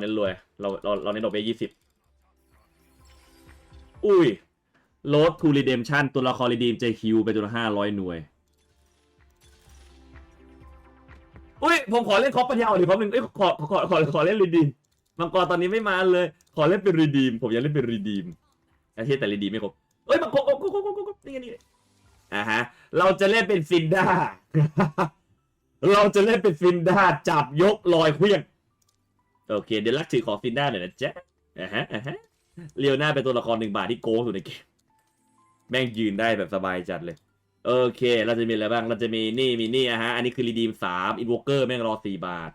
เน้นรวยเราเราเราเน้นดอกเบี้ยยี่สิบอุ้ยโ a ดทูรีเดมชันตัวละครรีดีมเจคิวไปจนห้าร้อยหน่วย อุ้ยผมขอเล่นคอปปัญญาอ่อนอีกครั้งหนึ่งเอ้ยขอขอขอขอเล่นรีดีมมังกรตอนนี้ไม่มาเลย ขอเล่นเป็นรีดีม ผมอยากเล่นเป็นรีดีมไอ้ที่แต่รีดีมไม่ครบเอ้ยมังกรโอ้โหโอ้โหโอ้โหนี่ไงนี่อ่าฮะ เราจะเล่นเป็นซินด้า เราจะเล่นเป็นซินด้าจับยกลอยเครื่อง โอเค เดี๋ยวลักถือของซินด้าหน่อยนะจ๊ะอ่าฮะอ่าฮะเลียวหน้าเป็นตัวละครหนึ่งบาทที่โกงสุดในเกม แม่งยืนได้แบบสบายจัดเลย โอเค เราจะมีอะไรบ้าง เราจะมีนี่มีนี่อะฮะ อันนี้คือรีดีมสามอินวอเกอร์แม่งรอสี่บาท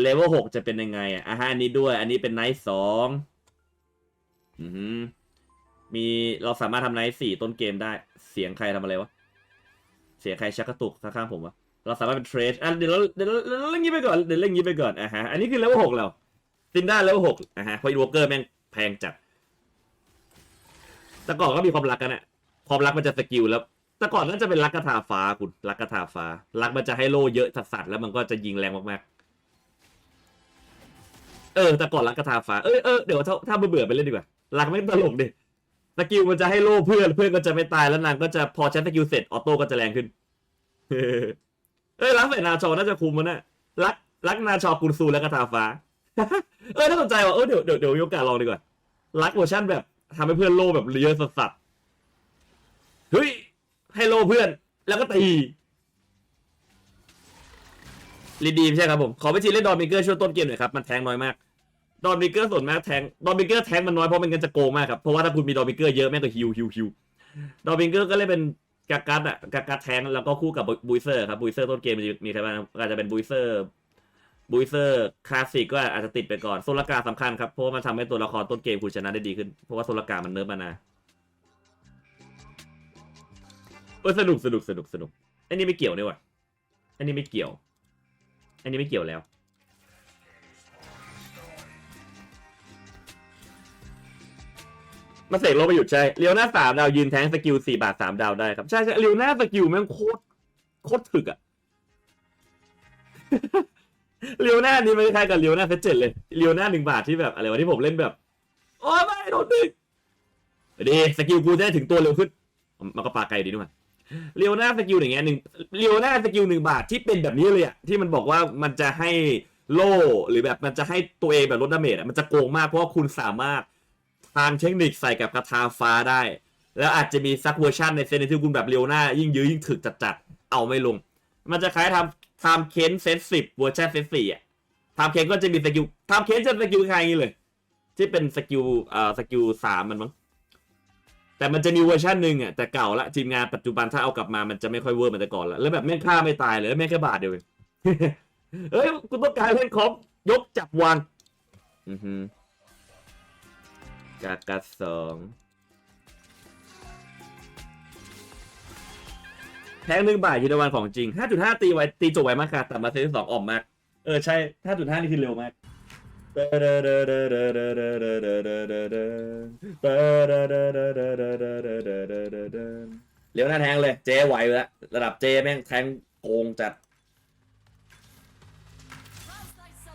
เลเวลหกจะเป็นยังไงอะอะฮะอันนี้ด้วย อันนี้เป็นไนท์สองอือหือมีเราสามารถทำไนท์สี่ต้นเกมได้ เสียงใครทำอะไรวะ เสียงใครชักกระตุกข้างๆผมวะ เราสามารถเป็นเทรดอะเดี๋ยวเราเดี๋ยวเราเดี๋ยวเราเล่นงี้ไปก่อนเดี๋ยวเล่นงี้ไปก่อนอะฮะอันนี้คือเลเวลหกเราซินด้าเลเวลหกอะฮะเพราะอินวอเกอร์แม่งแพงจัดแต่ก่อนก็มีความรักกันอะความรักมันจะสกิลแล้ว แต่ก่อนน่าจะเป็นรักกระทาฟ้าคุณรักกระทาฟ้า รักมันจะให้โล่เยอะสัสๆแล้วมันก็จะยิงแรงมากๆ เออ แต่ก่อนรักกระทาฟ้าเออเออเดี๋ยวถ้าถ้าเบื่อไปเล่นดีกว่ารักไม่ตลกดิสกิลมันจะให้โล่เพื่อนเพื่อนก็จะไม่ตายแล้วนางก็จะพอใช้สกิลเสร็จออโต้ก็จะแรงขึ้น เอ้ยรักใส่นาชอน่าจะคุมมันนะรักรักนาชอกุนซูและกระทาฟ้า เออน่าสนใจว่ะเออเดี๋ยวเดี๋ยวเดี๋ยวมีโอกาสลองดีกว่า รักเวอร์ชันแบบทำให้เพื่อนโลแบบเลียอะสัสเฮ้ยให้โลเพื่อน แล้วก็ตีรีดีใช่ครับผม ขอไปทีเล่นดอมบิเกอร์ช่วงต้นเกมหน่อยครับ มันแทงน้อยมากดอมบิเกอร์ส่วนมากแทงดอมบิเกอร์แทงมันน้อยเพราะมันกันจะโกงมากครับ เพราะว่าถ้าคุณมีดอมบิเกอร์เยอะแม่งก็ฮิวฮิวฮิวดอมบิเกอร์ก็เล่นเป็น กากัดอะกากัดแทงแล้วก็คู่กับบุยเซอร์ครับบุยเซอร์ต้นเกมมีใครบ้างอาจจะเป็นบุยเซอร์บุยเซอร์คลาสสิกก็อาจจะติดไปก่อนโซลกาสำคัญครับเพราะว่ามันทำให้ตัวละครต้นเกมคุณชนะได้ดีขึ้น เพราะว่าโซลกามันเนิร์ฟมานาเออสนุกสนุกสนุกสนุกอันนี้ไม่เกี่ยวเนี่หว่ะอันนี้ไม่เกี่ยว อันนี้ไม่เกี่ยวแล้ว มาเสกโลไปหยุดใช่เลียวหน้าสามดาวยืนแทงสกิลสี่บาทสามดาวได้ครับ ใช่ใช่เลียวหน้าสกิลแม่งโคตรโคตรถึกอะเลียวหน้านี่ไม่คล้ายกับเลียวหน้าเซตเจ็ดเลยเลียวหน้าหนึ่งบาทที่แบบอะไรวะที่ผมเล่นแบบโอ้ยไม่โดนดึกดีสกิลกูจะได้ถึงตัวเร็วขึ้นมันก็ปาไกลดีด้วยเลียวหน้าสกิลอย่างเงี้ยหนึ่งเลียวหน้าสกิลหนึ่งบาทที่เป็นแบบนี้เลยอะที่มันบอกว่ามันจะให้โล่หรือแบบมันจะให้ตัวเองแบบลดดาเมจอะมันจะโกงมากเพราะว่าคุณสามารถ ทางเทคนิคใส่กับกระทาฟ้าได้ แล้วอาจจะมีซักเวอร์ชันในเซนที่คุณแบบเลียวหน้า ยิ่งยื้อยิ่งถึกจัดๆเอาไม่ลง มันจะคล้ายทำทำเค้นเซตสิบเวอร์ชันเซตสี่อะทำเค้นก็จะมีสกิลทำเค้นจะสกิลคล้ายนี้เลย ที่เป็นสกิลเอ่อสกิลสามมันมั้งแต่มันจะมีเวอร์ชันหนึ่งอะแต่เก่าละทีมงานปัจจุบันถ้าเอากลับมามันจะไม่ค่อยเวอร์เหมือนแต่ก่อนละแล้วแบบแม่งฆ่าไม่ตายเลยแล้วแม่งแค่บาทเดียวเองเอ้ยกูต้องการเล่นครบยกจับวางอือฮึ กากัดสองแทงหนึ่งบาทยู่ในวันของจริง 5.5 ตีไว้ตีจบไวมากค่ะแต่มาเซตสองออกมาก เออ ใช่ 5.5 นี่คือเร็วมากเร็วหน้าแทงเลย เจไหวอยู่แล้วระดับเจแม่งแทงโกงจัด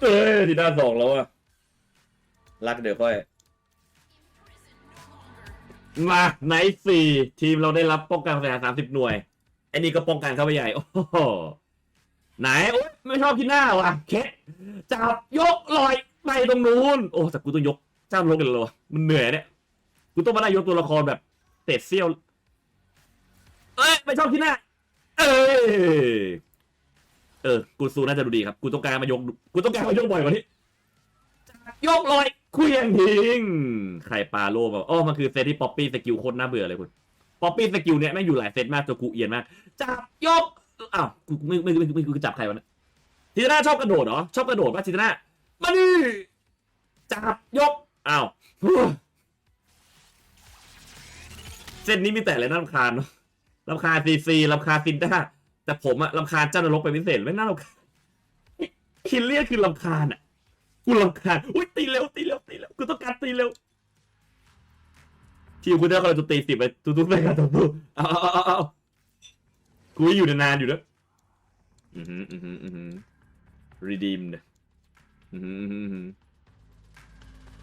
เอ้ยที่ด้านสองแล้วอะรักเดี๋ยวค่อย มาไนท์สี่ทีมเราได้รับป้องกันสถานสามสิบหน่วยไอ้นี่ก็ป้องกันเข้าไปใหญ่ โอ้โหไหนโอ๊ยไม่ชอบที่หน้าว่ะเคะจับยกลอยไปตรงนู้นโอ้แต่กูต้องยกเจ้าลงกันเลยวะมันเหนื่อยเนี่ยกูต้องมาได้ยกตัวละครแบบเตะเซี่ยวเอ้ยไม่ชอบที่หน้า เอ้ยเออกูซูน่าจะดูดีครับ กูต้องการมายก กูต้องการมายกบ่อยกว่านี้ ยกลอยเคลียงทิ้งใครปาโลบอกอ๋อมันคือเซตที่ป๊อปปี้สกิลโคตรน่าเบื่อเลยคุณป๊อปปี้สกิลเนี่ยแม่งอยู่หลายเซตมากจนกูเอียนมากจับยกอ้าวกูไม่ไม่ไม่ไม่กูจับใครวะเนี่ยทีน่าชอบกระโดดเหรอชอบกระโดดป่ะทีน่ามาดิจับยกอ้าวเส้นนี้มีแต่อะไรน่ารำคาญเนาะรำคาญซีซีรำคาญซินด้าแต่ผมอะรำคาญเจ้านรกเป็นพิเศษไม่น่ารำคาญคินเลียคือรำคาญอะ กูรำคาญอุ้ยตีเร็วตีเร็วตีเร็วกูต้องการตีเร็วทีมคุณได้กำลังจะตีสิบไปตุ๊ดๆไปกันตุ๊ดๆเอาเอาเอาเอากูอยู่นานๆอยู่ด้วอือหืออือหืออือหือ redeemed อือหืออือหือ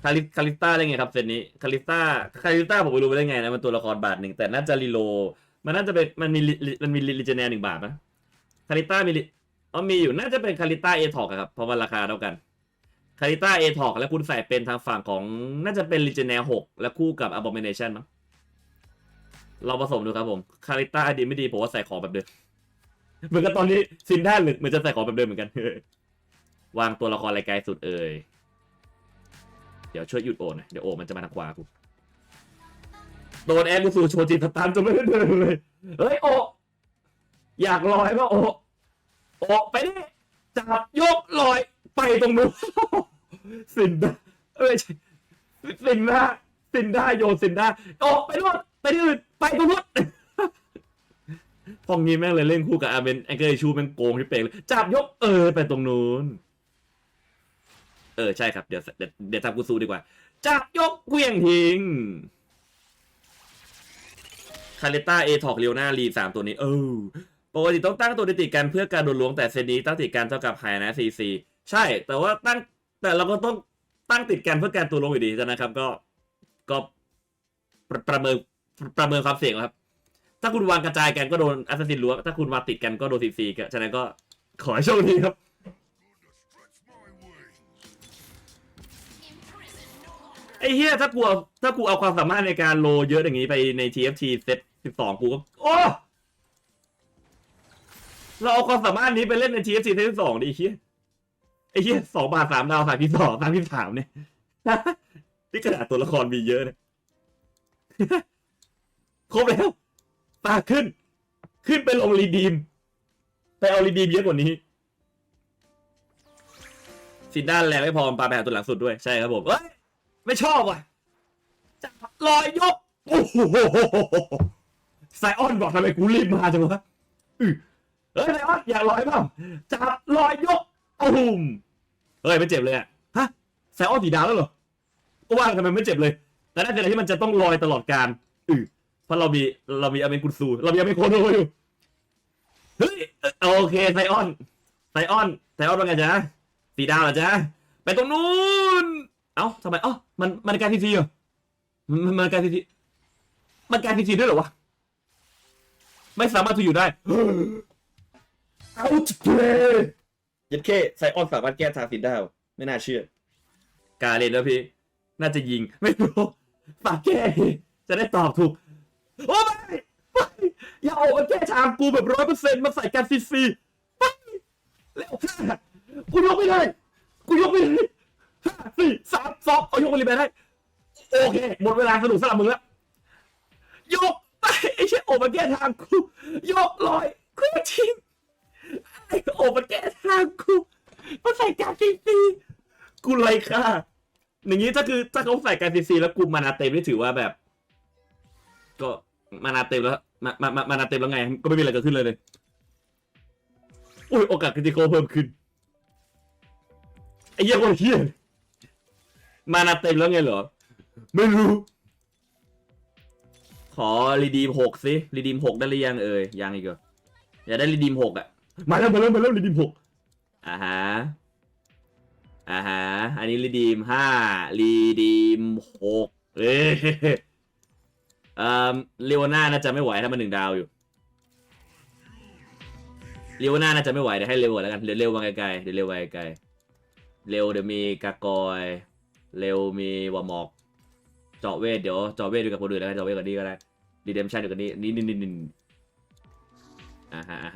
คาริคาริสต้าได้ไงครับเซตนี้คาริสต้าคาริสต้าผมไม่รู้ไปได้ไงนะมันตัวละครบาทหนึ่งแต่น่าจะรีโล มันน่าจะเป็นมันมีมันมีลิเจเนหนึ่งบาทปะคาริต้ามีอ๋อมีอยู่น่าจะเป็นคาริต้าเอทอกครับเพราะมันราคาเท่ากัน คาริต้าเอทอกแล้วคุณใส่เป็นทางฝั่งของน่าจะเป็นลิเจเนลหกและคู่กับ abomination มั้งเราผสมดูครับผมคาริต้าดีไม่ดีผมว่าใส่ของแบบเดิมเหมือนกับตอนนี้ซินด้าหลึกเหมือนจะใส่ของแบบเดิมเหมือนกันวางตัวละครอะไรไกลสุดเอ่ยเดี๋ยวช่วยหยุดโอนหน่อยเดี๋ยวโอมันจะมาทางขวากูโดนแอดกูสู่โชจิตตาร์จนไม่ได้เดินเลยเฮ้ยโออยากลอยป่ะโอโอไปดิจับยกลอย ไปตรงนู้น สินดาเอ้ยใช่สินดาสินดาโยนสินดาโอกไปนู่นไปที่อื่นไปตรงนู้นพองนี้แม่งเลยเล่นคู่กับอาเบนแองเกิลชูแม่งโกงที่เป่งเลยจับยกเออไปตรงนู้น เออใช่ครับเดี๋ยวเดี๋ยวเดี๋ยวทำกูซูดีกว่า จับยกเกวียงทิ้งคาเลต้าเอทอกเรียวหน้ารีสามตัวนี้ เออปกติต้องตั้งตัวติดกันเพื่อการโดนล้วงแต่เซตนี้ตั้งติดกันเท่ากับไฮนะซีซี ใช่แต่ว่าตั้งแต่เราก็ต้องตั้งติดกันเพื่อการตัวลงอยู่ดีนะครับ ก็ก็ประประเมินประเมินความเสี่ยงครับ ถ้าคุณวางกระจายกันก็โดนแอสซัสซินล้วถ้าคุณวางติดกันก็โดนซีซีก็ฉะนั้นก็ขอให้โชคดีครับไอ้เฮียถ้ากูถ้ากูเอาความสามารถในการโลเยอะอย่างนี้ไปใน TFT เซตสิบสองกูก็ โอ้ เราเอาความสามารถนี้ไปเล่นใน TFT เซตสิบสองดิเฮีย ไอ้เฮียสองบาทสามดาวสามที่สองสามที่สามเนี่ยนี่ขนาดตัวละครมีเยอะนะครบแล้วตาขึ้น ขึ้นไปลงรีดีม ไปเอารีดีมเยอะกว่านี้สินด้านแรงไม่พอปลาไปหาตัวหลังสุดด้วยใช่ครับผมเอ้ยไม่ชอบว่ะจับลอยยกโอ้โหไซออนบอกทำไมกูรีบมาจังวะอื้อเฮ้ยไซออนอยากลอยเปล่าจับลอยยกอุ้ม เฮ้ยไม่เจ็บเลยอะฮะไซออนสีดาวแล้วเหรอก็ว่าทำไมไม่เจ็บเลย แต่น่าจะอะไรที่มันจะต้องลอยตลอดการอือเพราะเรามีเรามีอเมนกุนซูเรามีอเมนโคโนอยู่เฮ้ยโอเคไซออนไซออนไซออนว่าไงจ๊ะสีดาวเหรอจ๊ะไปตรงนู้นเอ้าทำไมอ้ามันมันการทีทีเหรอมันมันการทีทีมันการทีทีด้วยเหรอวะไม่สามารถถูอยู่ได้เอาเพล ยัดเคไซออนสามารถแก้ทางสินได้เหรอไม่น่าเชื่อกาเลนแล้วพี่ น่าจะยิง ไม่รู้ฝากแก้จะได้ตอบถูก โอ้ไม่ไม่อย่าเอามาแก้ทางกูแบบร้อยเปอร์เซ็นต์มาใส่การซีซีไม่เร็วห้ากูยกไม่ได้ กูยกไม่ได้ห้าสี่สามสองเอายกไปรีแบนได้ โอเค หมดเวลาสนุกสำหรับมึงแล้ว ยกไปไอ้เชี่ยโอมาแก้ทางกู ยกลอยกูทิ้ง โอ้มาแก้ทางกูมาใส่การซีซีกูไรค่าอย่างนี้ถ้าคือถ้าเขาใส่การซีซีแล้วกูมานาเต็มนี่ถือว่าแบบ ก็มานาเต็มแล้วมามามามานาเต็มแล้วไง ก็ไม่มีอะไรเกิดขึ้นเลยเลยอุ้ยโอกาสคริติโคเพิ่มขึ้นไอ้เหี้ยคนเหี้ยมานาเต็มแล้วไงเหรอ ไม่รู้ ขอรีดีมหกสิรีดีมหกได้หรือยังเอ่ยยังอีกเหรออยากได้รีดีมหกอะ มาแล้วมาแล้วมาแล้วรีดีมหกอ่าฮะอ่าฮะอันนี้รีดีมห้ารีดีมหกเอ้เอ่อเลโอน่าน่าจะไม่ไหวถ้ามันหนึ่งดาวอยู่เลโอน่าน่าจะไม่ไหวเดี๋ยวให้เร็วกว่าแล้วกันเดี๋ยวเร็วมาไกลๆเดี๋ยวเร็วไปไกลๆเร็วเดี๋ยวมีกากอยเร็วมีวอมอกเจาะเวทเดี๋ยวเจาะเวทดูกับคนอื่นแล้วกันเจาะเวทกับนี่ก็ได้ดีเดมชันดูกับนี่นี่นี่นี่นี่อ่าฮะอ่า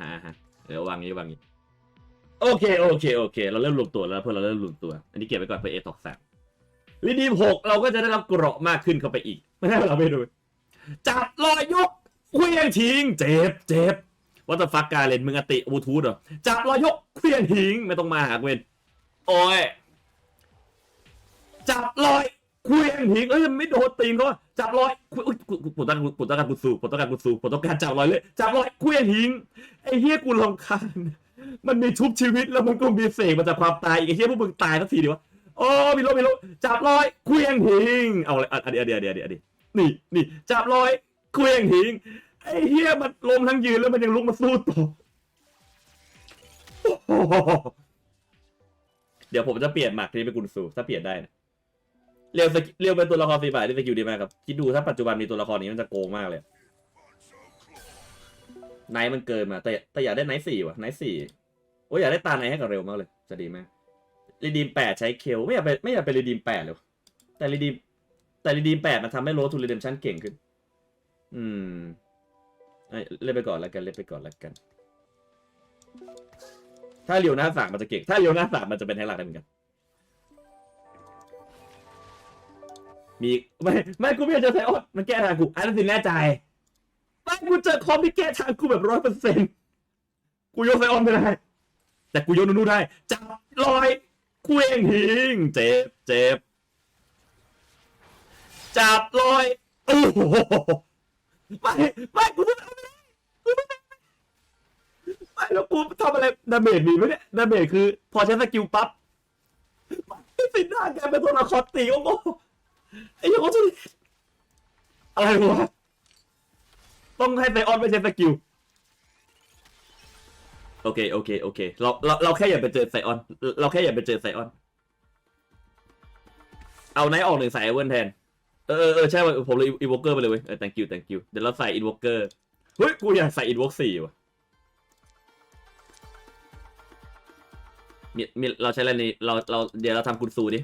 ฮะ ดี๋ยววางนี้วางนี้ โอเคโอเคโอเค เราเริ่มรวมตัวแล้วเพื่อเราเริ่มรวมตัว อันนี้เก็บไว้ก่อนเพื่อเอทอกสามรีดีมหกเราก็จะได้รับเกราะมากขึ้นเข้าไปอีก ไม่ให้เราไม่ดูจับลอยยกเคลื่องทิ้งเจ็บเจ็บวัตฟักกาเลนมึงอติบลูทูธเหรอจับลอยยกเคลื่องทิ้งไม่ต้องมาหาเวนโอ้ยจับลอย คุยงหิงเอ้ยไม่โดนตีนเขาอะจับลอยคุยอุ๊ยกูกูกูต้องการกูต้องการกูสู้กูต้องการกูสู้กูต้องการจับลอยเลยจับลอยคุยงหิงไอ้เฮียกูรำคาญมันมีทุบชีวิตแล้วมันก็มีเสกมาจากความตายอีกไอ้เฮียพวกมึงตายสักทีดีวะโอ้มีโลมีโลจับลอยคุยงหิงเอาเลยอะเดี๋ยวเดี๋ยวเดี๋ยวเดี๋ยวนี่นี่จับลอยคุยงหิงไอ้เฮียมันลมทั้งยืนแล้วมันยังลุกมาสู้ต่อโอ้โหเดี๋ยวผมจะเปลี่ยนหมากนี้เป็นกุนซูถ้าเปลี่ยนได้นะ เรียวสกิเรียวเป็นตัวละครฟรีไฟที่สกิลดีมากครับคิดดูถ้าปัจจุบันมีตัวละครนี้มันจะโกงมากเลยไนท์มันเกินมาแต่แต่อยากได้ไนท์สี่ว่ะไนท์สี่โอ้ยอยากได้ตาไนท์ให้กับเร็วมากเลย จะดีมากรีดีมแปดใช้เคลไม่อยากไปไม่อยากไปรีดีมแปดเลยแต่รีดีมแต่รีดีมแปดมันทำให้โรทูรีเดมชั่นเก่งขึ้น อืมเอ้ยเล่นไปก่อนแล้วกันเล่นไปก่อนแล้วกัน ถ้าเลียวหน้าสามมันจะเก่ง ถ้าเลียวหน้าสามมันจะเป็นแทงหลักได้เหมือนกัน มีไม่ไม่กูไม่อยากจะใส่ออดมันแก้ทางกูอันนั้นสิแน่ใจไม่กูเจอคอมที่แก้ทางกูแบบร้อยเปอร์เซ็นต์กูยกไซออนไม่ได้ แต่กูยกนูนูได้จับลอยเคว้งทิ้งเจ็บเจ็บจับลอยโอ้โหไม่ไม่กูไม่ได้ไม่แล้วกูทำอะไรดาเมจมีไหมเนี่ยดาเมจคือ พอใช้สกิลปั๊บสิหน้าแกเป็นตัวละครตีโอ้โห ไอ้ยังเขาจะอะไรวะ ต้องให้ไซออนไม่ใช่สกิล โอเค โอเค โอเค เรา เรา เราแค่อย่าไปเจอไซออน เราแค่อย่าไปเจอไซออน เอาไนท์ออกหนึ่งใส่ไอเวนแทน เออเออใช่ผมเลยอีวอเกอร์ไปเลยเว้ยเออ thank you thank you เดี๋ยวเราใส่อีวอเกอร์ เฮ้ย กูอยากใส่อีวอสี่ว่ะมีมีเราใช้อะไรนี่เรา เรา เดี๋ยวเราทำกุนซูดิ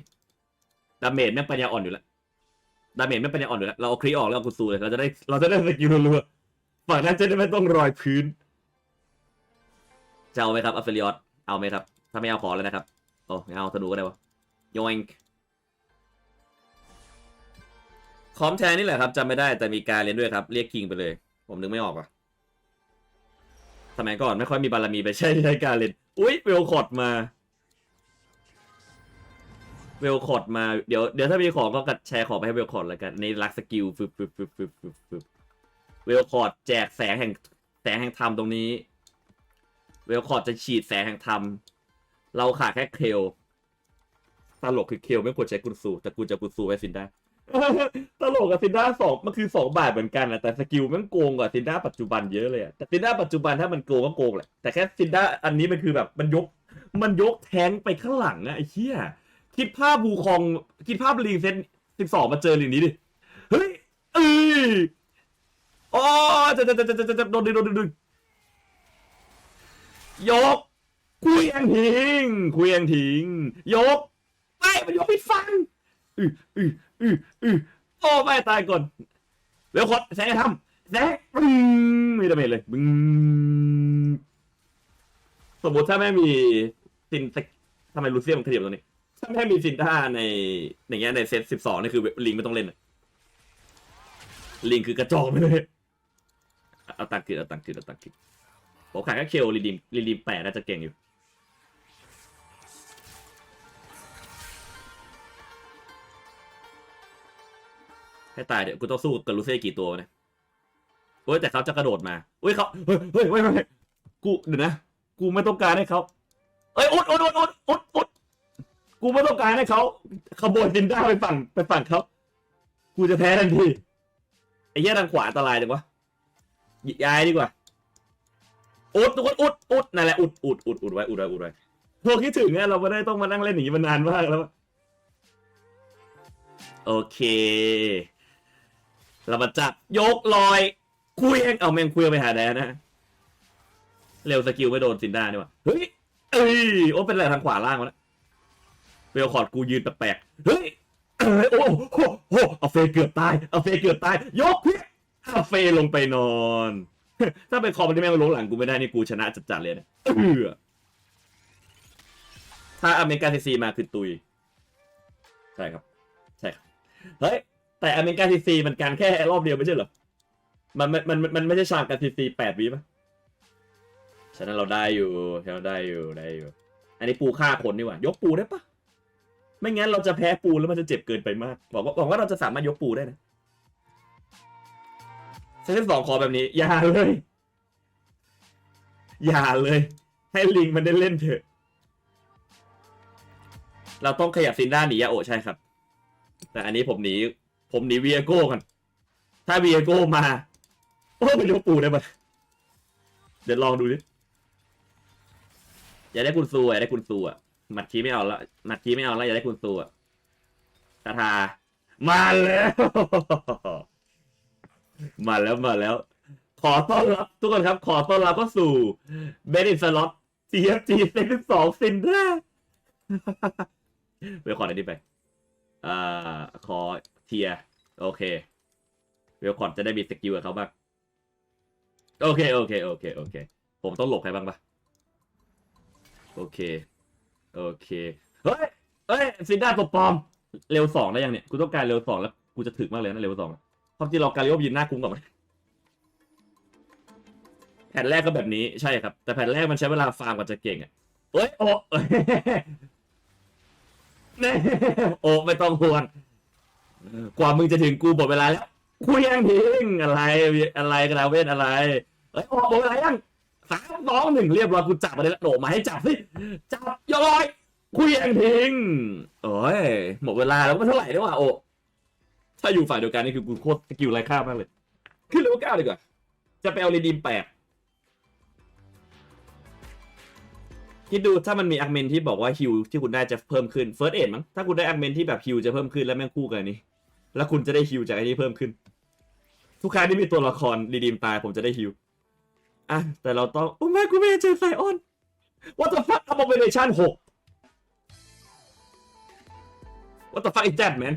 ดาเมจแม่งปัญญาอ่อนอยู่แล้ว ดาเมจแม่งปัญญาอ่อนอยู่แล้วเราเอาครีออกแล้วเอากุซูเลยเราจะได้เราจะได้สกิลรัวๆฝั่งนั้นจะได้ไม่ต้องรอยพื้นจะเอาไหมครับอัฟเฟลิออสเอาไหมครับ ถ้าไม่เอาขอเลยนะครับโอ้ไม่เอาธนูก็ได้วะโยงคอมแทนนี่แหละครับจำไม่ได้แต่มีการเรียนด้วยครับ เรียกคิงไปเลย ผมนึกไม่ออกว่ะสมัยก่อนไม่ค่อยมีบารมีไปใช้ใช้การเรียนอุ้ยเวลคอร์ดมา เวลคอร์ดมาเดี๋ยวเดี๋ยวถ้ามีของก็กัดแชร์ของไปให้เวลคอร์ดแล้วกันในรักสกิลฟึบฟึบฟึบฟึบฟึบฟึบเวลคอร์ดแจกแสงแห่งแสงแห่งธรรมตรงนี้ เวลคอร์ดจะฉีดแสงแห่งธรรมเราขาดแค่เคลตลกคือเคลไม่ควรใช้กุนซูแต่กูจะกุนซูไว้ซินด้าตลกกับซินด้าสองมันคือสองบาทเหมือนกันนะแต่สกิลมันโกงกว่าซินด้าปัจจุบันเยอะเลยอะแต่ซินด้าปัจจุบันถ้ามันโกงก็โกงแหละแต่แค่ซินด้าอันนี้มันคือแบบมันยก มันยกแทงไปข้างหลังอะไอ้เหี้ย คิดภาพบูคอง คิดภาพลีงเซตสิบสองมาเจอลีงนี้ดิ เฮ้ยเอ้ยอ๋อจะจะจะจะจะจะโดนดึงโดนดึงโดนดึงยกคุยงทิ้งคุยงทิ้งยกไม่มันยกผิดฟังอืออืออืออือโอ้ไม่ตายก่อนเร็วคดแซงทำแซงบึ้งมีดาเมจเลยบึ้งสมมติถ้าไม่มีซินสกทำไมลูเซียมันขยับตรงนี้ ถ้าไม่มีซินท่าในอย่างเงี้ยในเซตสิบสองนี่คือลิงไม่ต้องเล่นอะลิงคือกระจอกไปเลยเอาตังค์คืนเอาตังค์คืนเอาตังค์คืนผมขายแค่เคลรีดีมรีดีมแปดน่าจะเก่งอยู่ให้ตายเดี๋ยวกูต้องสู้กับลูเซ่กี่ตัวเนี่ยโอ้ยแต่เขาจะกระโดดมาเฮ้ยเขาเฮ้ยเฮ้ยเฮ้ยเฮ้ยกูเดี๋ยวนะ กูไม่ต้องการให้เขาเอ้ยอดอดอุดอุดอุดอุด กูไม่ต้องการให้เขาขโมยซินด้าไปฝั่งไปฝั่งเขากูจะแพ้ทันทีไอ้แย่ทางขวาอันตรายจังวะย้ายดีกว่าอุดทุกคนอุดอุดนั่นแหละอุดอุดอุดอุดไว้อุดไว้อุดไว้พวกคิดถึงเนี่ยเราไม่ได้ต้องมานั่งเล่นอย่างนี้มานานมากแล้วโอเค เรามาจับยกลอยคุยเองเอาแมงคุยไปหาแดนนะเร็วสกิลไม่โดนซินด้านี่วะเฮ้ยเอ้ยโอ้เป็นอะไรทางขวาล่างวะนะ เวลคอร์ดกูยืนแปลกๆเฮ้ยเอ้ยโอ้โหโอ้โหเอาเฟยเกือบตายเอาเฟยเกือบตาย ยกพี่เอาเฟยลงไปนอน ถ้าเป็นคอมที่แม่งมาลงหลังกูไม่ได้นี่กูชนะจัดๆเลยนะเออถ้าอเมริกาซีซีมาคือตุย ใช่ครับ ใช่ครับ เฮ้ย แต่อเมริกาซีซีมันการแค่รอบเดียวไม่ใช่เหรอ มันมันมันมันไม่ใช่ชางการซีซีแปดวิปะฉะนั้นเราได้อยู่ฉะนั้นเราได้อยู่ได้อยู่ อันนี้ปูฆ่าคนนี่หว่า ยกปูได้ปะ ไม่งั้นเราจะแพ้ปูแล้วมันจะเจ็บเกินไปมากบอกว่าบอกว่าเราจะสามารถยกปูได้นะเซตสองคอแบบนี้ อย่าเลย อย่าเลย ให้ลิงมันได้เล่นเถอะ เราต้องขยับซินด้าหนียาโอใช่ครับ แต่อันนี้ผมหนีผมหนีเวียโก้กันถ้าเวียโก้มาโอ้เป็นยกปูได้ปะเดี๋ยวลองดูดิ อย่าได้คุณซูอ่าได้คุณซูอะ หมัดชี้ไม่เอาละหมัดชี้ไม่เอาละอย่าได้คุณซูอะคาถามาแล้ว มาแล้วมาแล้ว ขอต้อนรับ ทุกคนครับ ขอต้อนรับเข้าสู่เบน i สล็อต CFG เซนสองซินเดอร์เวลคอร์ดอันนี้ไปอ่าขอเทียโอเคเวลคอร์ดจะได้มีสกิลกับเขาบ้างโอเค โอเค โอเค โอเค ผมต้องหลบใครบ้างปะโอเค โอเคเฮ้ยเฮ้ยซินด้าตัวปลอมเร็วสองได้ยังเนี่ยกูต้องการเร็วสองแล้วกูจะถึงมากเลยนะเร็วสองอะความจริงเราการเลี้ยวยืนหน้าคุ้มก่อนไหมแผ่นแรกก็แบบนี้ใช่ครับ แต่แผ่นแรกมันใช้เวลาฟาร์มกว่าจะเก่งอะเอ้ยโอ้เอ้ยเน่โอ้ไม่ต้องห่วงกว่ามึงจะถึงกูหมดเวลาแล้วกูยังทิ้งอะไรอะไรกระดาเวนอะไรเอ้ยโอ้หมดเวลายัง สามสองหนึ่งเรียบร้อยกูจับมาเลยละโดดมาให้จับสิจับย่อยกูยังทิ้งโอ้ยหมดเวลาแล้วมันเท่าไหร่แล้วะโอ้ถ้าอยู่ฝ่ายเดียวกันนี่คือกูโคตรสกิลไร้ค่ามากเลย ขึ้นเลเวลเก้าดีกว่า จะไปเอาเรดีมแปดคิดดูถ้ามันมีอาร์เมนที่บอกว่าฮิวที่คุณได้จะเพิ่มขึ้นเฟิร์สเอ็ดมั้งถ้าคุณได้อาร์เมนที่แบบฮิวจะเพิ่มขึ้นแล้วแม่งคู่กันนี้ แล้วคุณจะได้ฮิวจากไอ้นี้เพิ่มขึ้น ทุกครั้งที่มีตัวละครรีดีมตายผมจะได้ฮิว อะแต่เราต้อง โอ้ไม่กูไม่เจอไซออน What the fuck abomination หก What the fuck is that man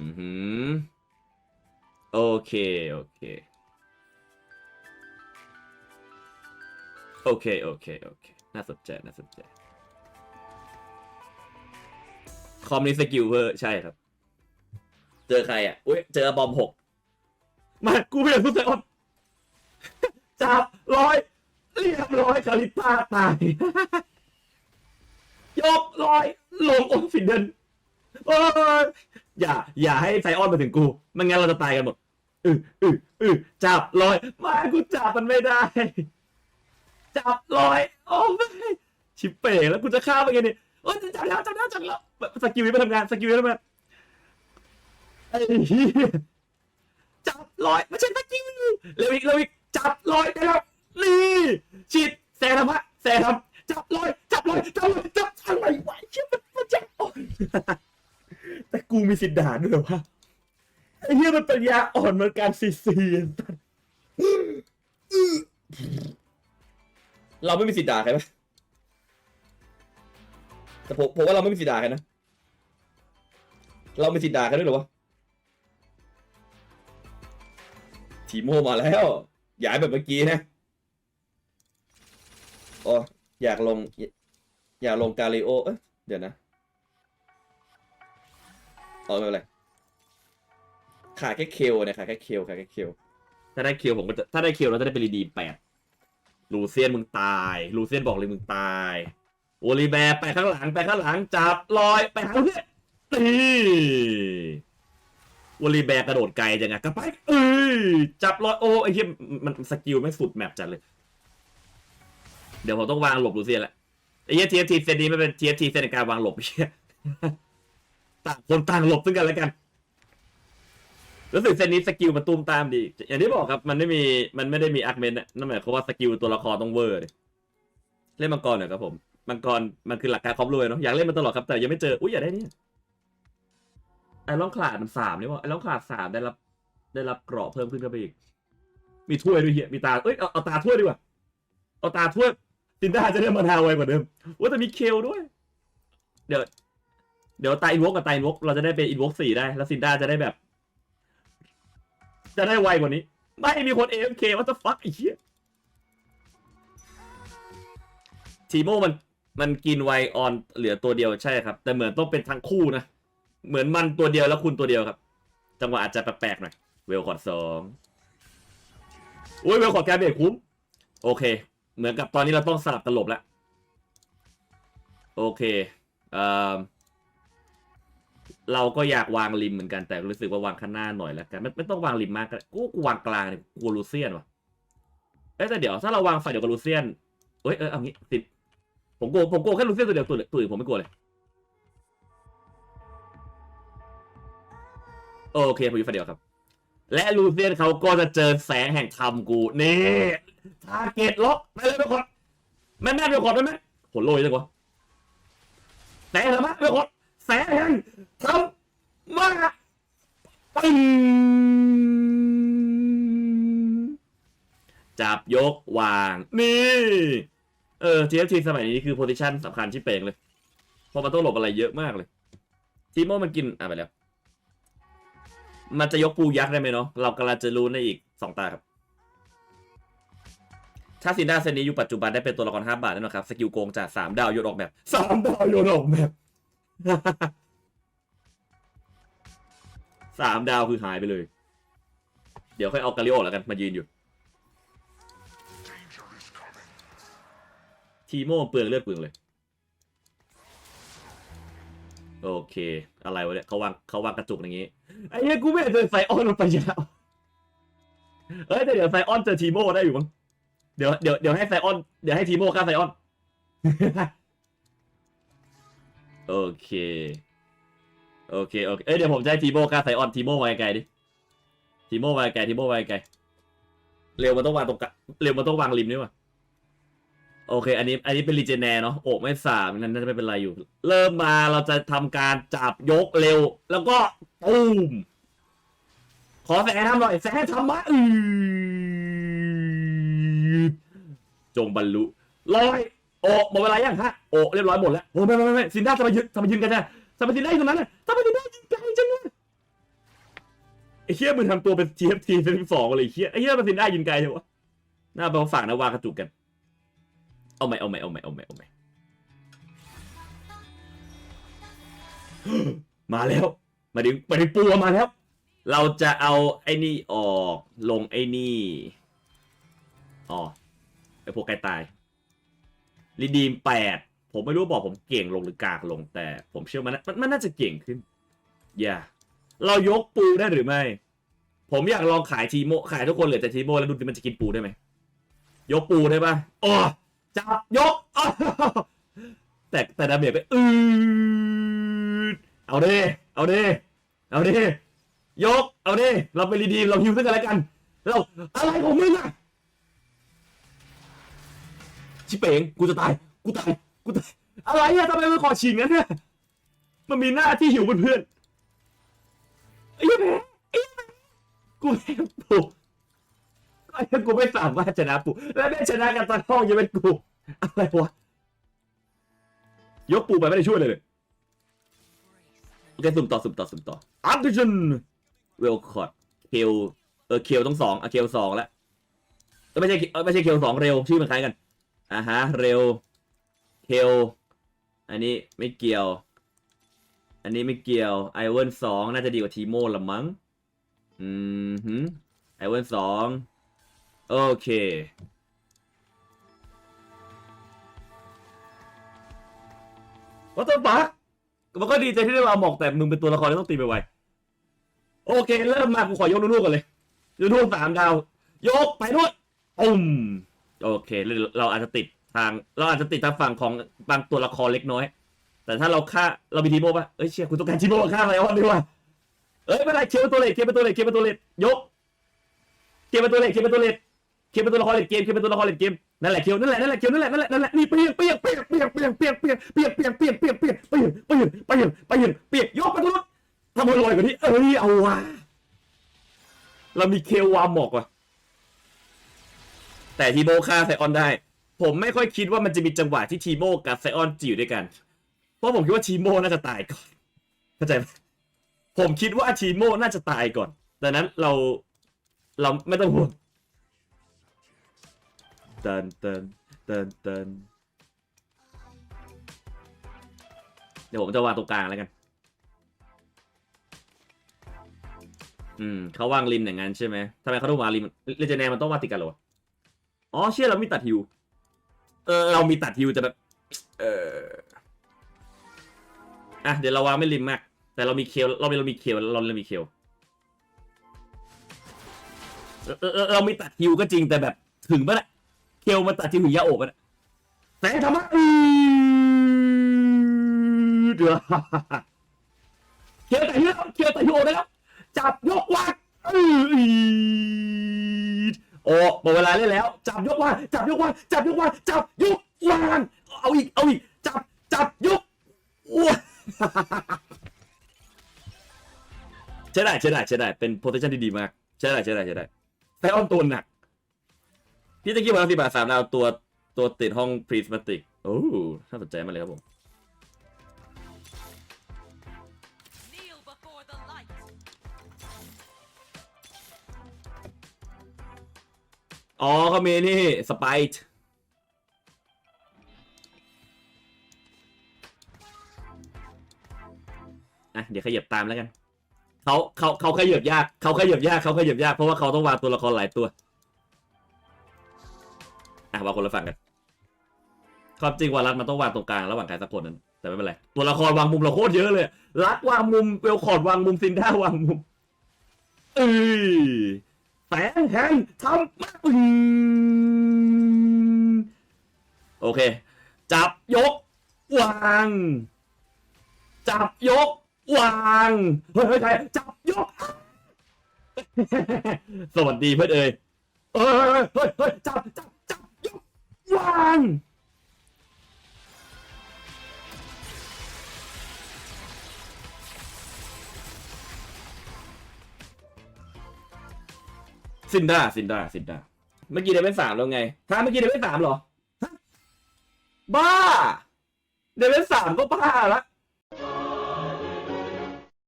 อือหือโอเค โอเค โอเค โอเค โอเค น่าสนใจ น่าสนใจ คอมนี้สกิลเวอร์ ใช่ครับ เจอใครอะอุ้ยเจอบอมหกมากูไม่อยากพูดแต่อดจับร้อยเรียบร้อยคาริต้าตายยกร้อยลงโอฟินเดนโอ้ยอย่า อย่าให้ไซออนมาถึงกูไม่งั้นเราจะตายกันหมดอืออืออือจับร้อยมากูจับมันไม่ได้ จับร้อยโอ้ไม่ชิเป๋แล้วกูจะฆ่ามันไงเนี่ยโอ้ยจับแล้วจับแล้วจับแล้วสกิลนี้ไปทำงานสกิลนี้ไปทำงาน ไอ้เหี้ยจับร้อยไม่ใช่สกิลเร็วอีกเร็วอีกจับร้อยได้แล้วนี่ฉีดแซทำฮะแซทำจับร้อยจับร้อยจับร้อยจับอะไรวเชี่ยมันมันจับโอ้ยแต่กูมีสิทธิ์ด่าด้วยเหรอวะไอ้เหี้ยมันปัญญาอ่อนเหมือนการซีซีสัสเราไม่มีสิทธิ์ด่าใครไหมแต่ผมผมว่าเราไม่มีสิทธิ์ด่าใครนะเรามีสิทธิ์ด่าใครด้วยเหรอวะ ทีโมมาแล้วย้ายแบบเมื่อกี้นะโอ้อยากลง อยากลงกาลิโอ เอ้ยเดี๋ยวนะเอาไม่เป็นไรขาดแค่เคลเนี่ยขาดแค่เคลขาดแค่เคลถ้าได้เคลผมก็จะถ้าได้เคลเราจะได้ไปรีดีมแปดลูเซียนมึงตาย ลูเซียนบอกเลยมึงตายโอลิแบร์ไปข้างหลังไปข้างหลังจับลอยไปหาเพื่อนนี่ โอลิแบร์กระโดดไกลจังไงกระไปเอ้ยจับลอยโอ้ไอ้เหี้ยมันสกิลไม่สุดแมปจัดเลย เดี๋ยวผมต้องวางหลบลูเซียแหละไอ้เหี้ยทีเอฟทีเซนนี้ไม่เป็นทีเอฟทีเซนในการวางหลบไอ้เหี้ยต่างคนต่างหลบซึ่งกันแล้วกันรู้สึกเซนนี้สกิลมันตุ้มตามดี อย่างที่บอกครับมันไม่มีมันไม่ได้มีอาร์เมนต์นั่นหมายความว่าสกิลตัวละครต้องเวอร์เลยเล่นมังกรหน่อยครับผมมังกรมันคือหลักการคอบรวยเนาะอยากเล่นมันตลอดครับแต่ยังไม่เจออุ้ยอยากได้เนี่ย ไอ้ล่องขลาดมันสามนี่วะไอ้ล่องขลาดสามได้รับ ได้รับเกราะเพิ่มขึ้นเข้าไปอีก มีถ้วยด้วยเฮียมีตาเอ้ยเอาเอาตาถ้วยดีกว่าเอาตาถ้วยซินด้าจะได้มาทาไวกว่าเดิมว่าแต่มีเคลด้วย เดี๋ยว เดี๋ยวตาอินวอกกับตาอินวกเราจะได้เป็นอินวอกสี่ได้ แล้วซินด้าจะได้แบบ จะได้ไวกว่านี้ ไม่มีคน AFK ว่าจะฟักไอ้เหี้ยทีโมมันมันกินไวออนเหลือตัวเดียวใช่ครับ แต่เหมือนต้องเป็นทั้งคู่นะ เหมือนมันตัวเดียวแล้วคุณตัวเดียวครับ จังหวะอาจจะแปลกๆหน่อย เวลคอร์ดสองโอ้ยเวลคอร์ดแกเบรคุ้ม โอเค เหมือนกับตอนนี้เราต้องสลับตลบแล้ว โอเคเอ่อเราก็อยากวางริมเหมือนกันแต่รู้สึกว่าวางข้างหน้าหน่อยแล้วกันไม่ไม่ต้องวางริมมากก็กูกูวางกลางเนี่ยกูลูเซียนวะเอ้แต่เดี๋ยวถ้าเราวางฝ่ายเดียวกับลูเซียนเอ้ยเออเอางี้สิดผมโกลัวผมโกลัวแค่ลูเซียนตัวเดียวตัวตัวอื่นผมไม่กลัวเลย โอเคผมอยู่ฝ่ายเดียวครับ และลูเซียนเขาก็จะเจอแสงแห่งธรรมกูนี่ทาร์เก็ตล็อกไปเลยทุกคนแม่นแม่นทุกคนแม่นแม่ผลโรยจังวะแสงธรรมะไม่คนแสงแห่งธรรมะปึ้งจับยกวางนี่เออ TFT สมัยนี้คือโพซิชันสำคัญที่เป่งเลยพราะมันต้องหลบอะไรเยอะมากเลยทีโมมันกินอะไปแล้ว มันจะยกปูยักษ์ได้ไหมเนาะเรากำลังจะรู้ในอีกสองตาครับ ถ้าซินด้าเซนนี้อยู่ปัจจุบันได้เป็นตัวละครห้าบาทแน่นอนครับ สกิลโกงจากสามดาวโยนออกแบบสามดาวโยนออกแบบสามดาวคือหายไปเลย เดี๋ยวค่อยเอากาลิโอแล้วกันมายืนอยู่ ทีโม่เปลืองเลือดเปลืองเลย โอเค อะไรวะเนี่ยเขาวางเขาวางกระจุกอย่างงี้ไอ้เหี้ยกูไม่เห็นเจอไซออนมันไปยาวเฮ้ยแต่เดี๋ยวไซออนเจอทีโม่ได้อยู่มั้งเดี๋ยวเดี๋ยวเดี๋ยวให้ไซออนเดี๋ยวให้ทีโม่ฆ่าไซออน โอเค โอเคโอเคเอ้ยเดี๋ยวผมจะให้ทีโม่ฆ่าไซออนทีโม่มาไกลดิทีโม่มาไกลทีโม่มาไกลเร็วมันต้องวางตรงกลางเร็วมันต้องวางริมนี่ว่ะ โอเค อันนี้ อันนี้เป็นรีเจเนเนาะโอกไม่สามนั่นน่าจะไม่เป็นไรอยู่ เริ่มมาเราจะทำการจับยกเร็ว แล้วก็ตูมขอแสงทำหน่อยแสงทำมาอืดจงบรรลุลอยโอะหมดเวลายังฮะโอะเรียบร้อยหมดแล้วโอ้ไม่ไม่ไม่ไม่ซินด้าจะมายืนจะมายืนกันนะจะมาซินด้าอยู่ตรงนั้นน่ะจะมาซินด้ายืนไกลจังเลยไอ้เหี้ยมึงทำตัวเป็น TFT เป็นสองเลยไอ้เหี้ยไอ้เหี้ยมาซินด้ายืนไกลเลยวะน้าไปฝากนะวากระจุกกัน เอาใหม่เอาใหม่เอาใหม่เอาใหม่เอาใหม่มาแล้ว มาถึงมาถึงปูมาแล้ว เราจะเอาไอ้นี่ออกลงไอ้นี่อ๋อไอ้พวกไก่ตายรีดีมแปดผมไม่รู้บอกผมเก่งลงหรือกากลงแต่ ผมเชื่อมันมันมันน่าจะเก่งขึ้นอย่าเรายกปูได้หรือไม่ ผมอยากลองขายทีโมขายทุกคนเหลือแต่ทีโมแล้วดูดิมันจะกินปูได้ไหมยกปูได้ปะอ๋อ จับยก แต่แต่ดาเมจไปอืดเอาเด้เอาเด้เอาเด้ยก เอาเด้เราไปรีดีมเราฮิวซึ่งกันและกัน เราอะไรของมึงอะชิเป๋งกูจะตาย กูตาย กูตาย อะไรอะทำไมมันขอชิงงั้นเนี่ย มันมีหน้าที่หิวเพื่อนๆไอ้เหี้แพ้ไอ้เหี้ยแพ้กูแพ้ปูไอ้เหี้ย กูไม่สามารถชนะปู่และไม่ชนะกันตอนห้องยังเป็นกูอะไรวะยกปู่ไปไม่ได้ช่วยเลยเลยโอเคสุ่มต่อสุ่มต่อสุ่มต่ออัพดิชันเวลคอร์ดเคลเออเคลต้องสองอะเคลสองแล้วเออไม่ใช่ไม่ใช่เคลสองเร็วชื่อมันคล้ายกันอ่าฮะเร็วเคลอันนี้ไม่เกี่ยว อันนี้ไม่เกี่ยวไอเวนสองน่าจะดีกว่าทีโมละมั้งอืมหืมไอเวนสอง โอเค ว่าต้นปักมันก็ดีใจที่ได้มาหมอกแต่มึงเป็นตัวละครที่ต้องตีไปไวโอเค เริ่มมากูขอยกนู่นๆกันเลยนู่นสามดาว ยกไปนู่นอุ้มโอเคเราอาจจะติดทาง เราอาจจะติดทางฝั่งของบางตัวละครเล็กน้อย แต่ถ้าเราฆ่าเรามีทีโม่ปะเอ้ยเชี่ยคุณต้องการทีโม่ฆ่าอะไรวะดีกว่าเอ้ยไม่เป็นไรเคลียร์เป็นตัวเล็กเคลียร์เป็นตัวเล็กเคลียร์เป็นตัวเล็กยกเคลียร์เป็นตัวเล็กเคลียร์เป็นตัวเล็ก เคียร์เป็นตัวละครเล่นเกมเคียร์เป็นตัวละครเล่นเกมนั่นแหละเคียวนั่นแหละนั่นแหละเคียวนั่นแหละนั่นแหละนั่นแหละนี่เปียกเปียกเปียกเปียกเปียกเปียกเปียกเปียกเปียกเปียกเปียกเปียกเปียกเปียกเปียกเปียกเปียกยกเปียกยกไปทุกทำมันลอยกว่านี้เอ้ยเอาว่ะเรามีเคลวามหมอกว่ะแต่ทีโมฆ่าไซออนได้ ผมไม่ค่อยคิดว่ามันจะมีจังหวะที่ทีโมกับไซออนจะอยู่ด้วยกันเพราะผมคิดว่าทีโมน่าจะตายก่อนเข้าใจไหมผมคิดว่าทีโมน่าจะตายก่อนดังนั้นเราเราไม่ต้องห่วง ตินเตินเตินเตินเดี๋ยวผมจะวางตรงกลางแล้วกัน อืมเขาวางริมอย่างนั้นใช่ไหมทำไมเขาต้องวางริมเรเจเนมันต้องวางติดกันหรอ อ๋อเชื่อเรามีตัดฮิว เออ เรามีตัดฮิวแต่แบบ เอออะเดี๋ยวเราวางไม่ริมมาก แต่เรามีเคลเรามีเรามีเคลเราเรามีเคลเออเออเออเรามีตัดฮิวก็จริงแต่แบบถึงปะเนี่ย เคลมาตัดที่หุ่นยาโอบอะแต่ทำไมอืดเดือเคลแต่ฮิวเคลแต่ฮิวได้แล้วจับยกวางอืดโอ้หมดเวลาเล่นแล้ว จับยกวางจับยกวางจับยกวางจับยกวางเอาอีกเอาอีกจับจับยกอ้วนใช่ได้ใช่ได้ใช่ได้เป็นโพ t เ n นที่ดีมากใช่ได้ใช่ได้ใช่ได้แต่ออนตัวหนัก พี่ตะกี้บอกสิบาทสามดาวตัวตัวติดห้องพรีสมาติกโอ้น่าสนใจมากเลยครับผม อ๋อเขามีนี่ สไปท์อะเดี๋ยวขยับตามแล้วกัน เขาเขาเขาขยับยาก เขาขยับยาก เขาขยับยาก เพราะว่าเขาต้องวางตัวละครหลายตัวะวางคนละฝั่งกัน ความจริงวารัตมันต้องวางตรงกลางระหว่างใครสักคนนั้น แต่ไม่เป็นไร ตัวละครวางมุมเราโคตรเยอะเลย รักวางมุมเวลคอร์ดวางมุมซินด้าวางมุมเอ้ยแฝงแหงทำมาอืมโอเค จับยก วาง จับยก วางเฮ้ยเฮ้ยใครจับยก สวัสดีเพื่อนเอ่ยเฮ้ยเฮ้ยเฮ้ยจับจับ วางซินดาซินดาซินดาเมื่อกี้ได้เป็นสามแล้วไงฮะเมื่อกี้ได้เป็นสามเหรอ บ้าได้เป็นสามก็บ้าละ